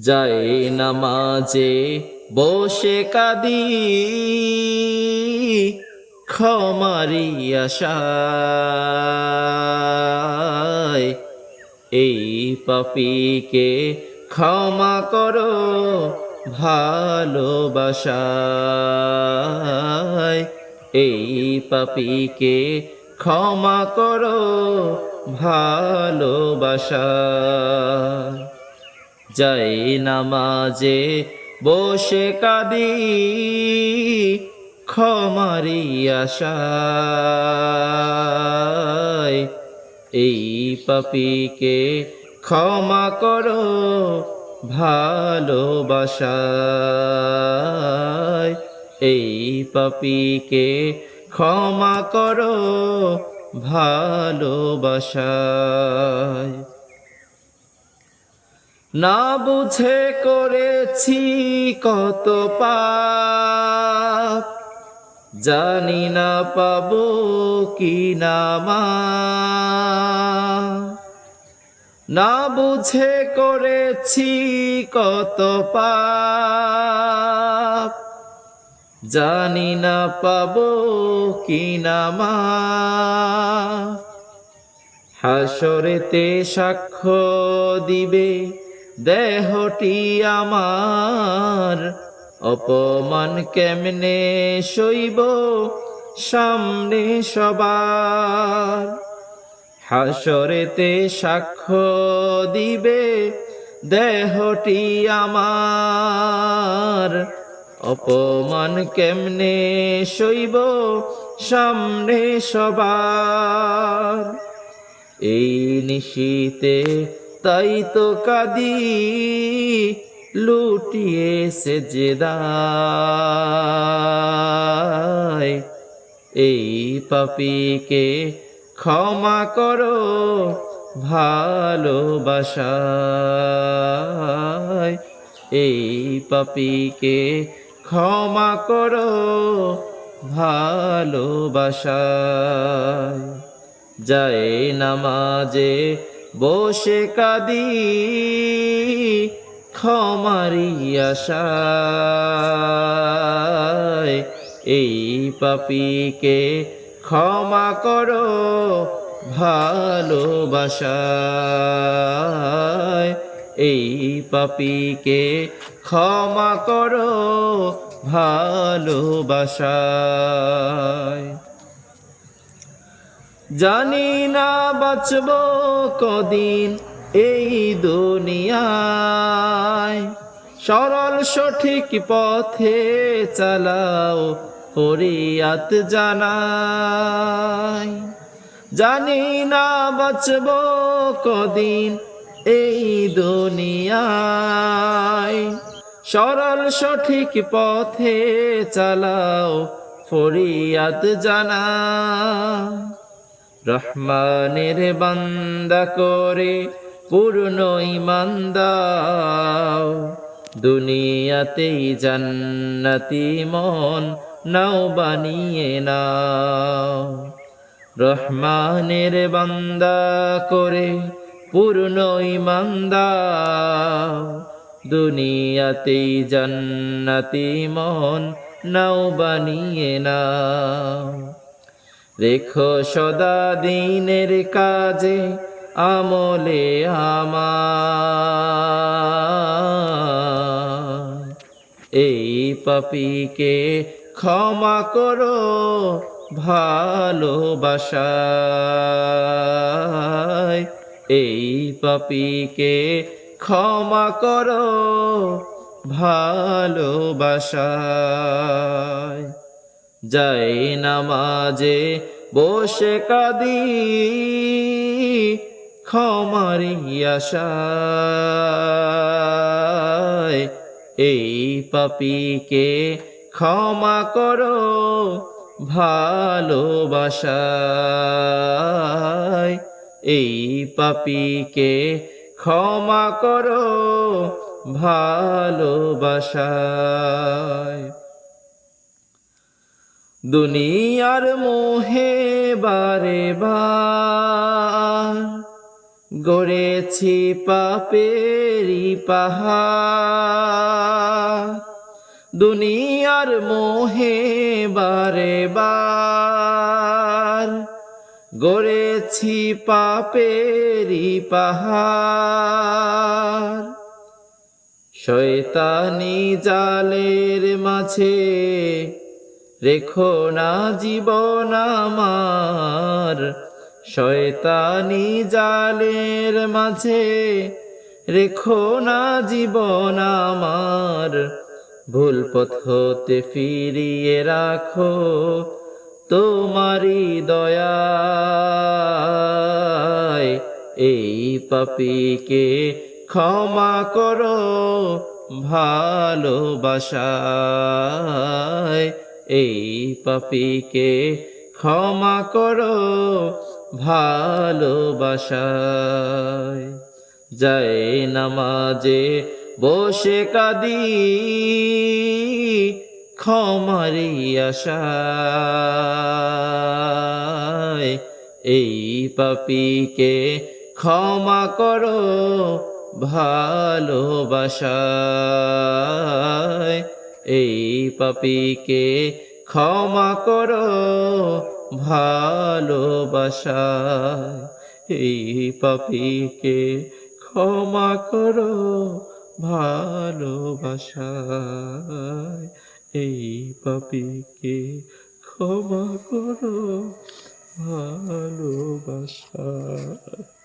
যায় নামাজে বসে কাদি ক্ষমারি আশায় এই পাপিকে ক্ষমা করো ভালোবাসায় এই পাপিকে ক্ষমা করো ভালোবাসায় যাই নামাজে বসে কাদি ক্ষমারি আশায় এই পাপিকে ক্ষমা করো ভালোবাসায় এই পাপিকে ক্ষমা করো ভালোবাসায় না বুঝে করেছি কত পাপ। জানি না পাব কি নামা না বুঝে করেছি কত পাপ। জানি না পাব কি নামা হাসরেতে সাক্ষ্য দিবে দেহটি আমার। অপমান কেমনে সইব সামনে সবার? হাসরেতে সাক্ষ্য দিবে দেহটি আমার। অপমান কেমনে সইব সামনে সবার? এই নিশীতে তাই তো কাদি, লুটিয়ে সেজেদায়। এই পাপিকে ক্ষমা করো, ভালোবাসায়। এই পাপিকে ক্ষমা করো, ভালোবাসায়। যায় নামাজে বসে কাদি ক্ষমারি আশায় এই পাপিকে ক্ষমা করো ভালোবাসায়। এই পাপিকে ক্ষমা করো ভালোবাসায়। জানি না বাঁচব কদিন এই দুনিয়ায়। সরল সঠিক পথে চালাও ফরিয়াত জানাই। জানি না বাঁচব কদিন এই দুনিয়ায়। সরল সঠিক পথে চালাও ফরিয়াত জানা রহমানের বান্দা করে পূর্ণ ইমান দাও। দুনিয়াতেই জান্নাতি মন নাও বানিয়ে নাও। রহমানের বান্দা করে পূর্ণ ইমান দাও। দুনিয়াতেই জান্নাতি মন নাও বানিয়ে নাও। রেখো সদা দিনের কাজে, আমলে আমার। এই পাপিকে ক্ষমা করো, ভালোবাসায়। এই পাপিকে ক্ষমা করো, ভালোবাসায়। যাই নামাজে, বসে কাদি ক্ষমারি এই পাপিকে ক্ষমা করো, ভালোবাসায়। এই পাপিকে ক্ষমা করো, ভালোবাসায়। দুনিয়ার মোহে বারে বার গড়েছি পাপেরি পাহাড়। দুনিয়ার মোহে বারে বার গড়েছি পাপেরি পাহাড়। শয়তানি জালের মাঝে রেখো না জীবন আমার। শয়তানি জালের মাঝে রেখো না জীবন আমার। ভুল পথ হতে ফিরিয়ে রাখো তোমারি দয়ায়। এই পাপিকে ক্ষমা করো ভালোবাসায়। এই পাপিকে ক্ষমা করো ভালোবাসায়। যায় নামাজে বসে কাদি ক্ষমারি আশায়। এই পাপিকে ক্ষমা করো ভালোবাসায়। এই পাপিকে ক্ষমা করো, ভালোবাসায়। এই পাপিকে ক্ষমা করো, ভালোবাসায়। এই পাপিকে ক্ষমা করো, ভালোবাসায়।